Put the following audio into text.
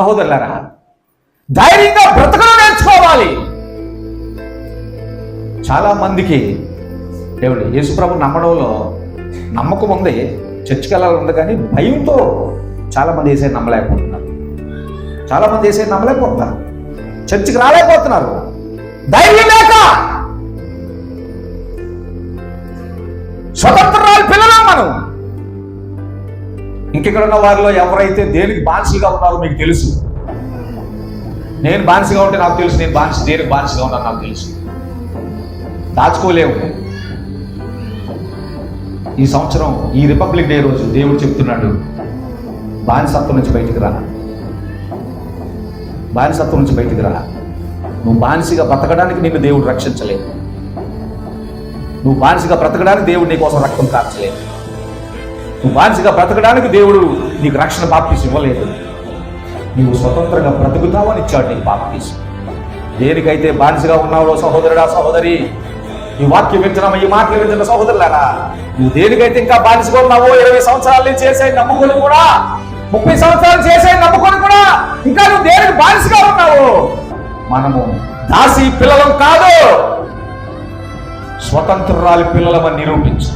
సహోదరులారా ధైర్యంగా బ్రతకడం నేర్చుకోవాలి. చాలా మందికి దేవుడు యేసుప్రభు నమ్మడంలో నమ్మకం ఉంది చర్చికి వెళ్ళాలి ఉంది కానీ భయంతో చాలా మంది వేసే నమ్మలేకపోతున్నారు. చాలా మంది వేసే నమ్మలేకపోతున్నారు. చర్చికి రాలేకపోతున్నారు. ధైర్యం లేక స్వతంత్రాలు పిల్లలం మనం. ఇంకెక్కడ ఉన్న వారిలో ఎవరైతే దేనికి బానిసలుగా ఉన్నారో మీకు తెలుసు. నేను బానిసగా ఉంటే నాకు తెలుసు నేను బానిస దేనికి బానిసగా ఉన్నాను నాకు తెలుసు. దాచుకోలేము. ఈ సంవత్సరం ఈ రిపబ్లిక్ డే రోజు దేవుడు చెప్తున్నాడు బానిసత్వం నుంచి బయటికి రా. బానిసత్వం నుంచి బయటికి రా. నువ్వు బానిసగా బ్రతకడానికి నిన్ను దేవుడు రక్షించలేదు. నువ్వు బానిసగా బ్రతకడానికి దేవుడు నీ కోసం రక్తం కార్చలేదు. నువ్వు బానిసగా బ్రతకడానికి దేవుడు నీకు రక్షణ బాప్తీసు ఇవ్వలేదు. నీవు స్వతంత్రంగా బ్రతుకుతావని ఇచ్చాడు నీకు బాప్తీసు. దేనికైతే బానిసగా ఉన్నావో సహోదరుడా సహోదరి ఈ వాక్యం వింటున్నామా? ఈ మాటలు వింటున్న సహోదరులారా నువ్వు దేనికైతే ఇంకా బానిసగా ఉన్నావో ఇరవై సంవత్సరాల నుంచి చేసే నమ్ముకొని కూడా ముప్పై సంవత్సరాలు చేసే నమ్ముకొని కూడా ఇంకా నువ్వు దేనికి బానిసగా ఉన్నావు మనము దాసి పిల్లలం కాదు. స్వతంత్రాలి పిల్లలమని నిరూపించు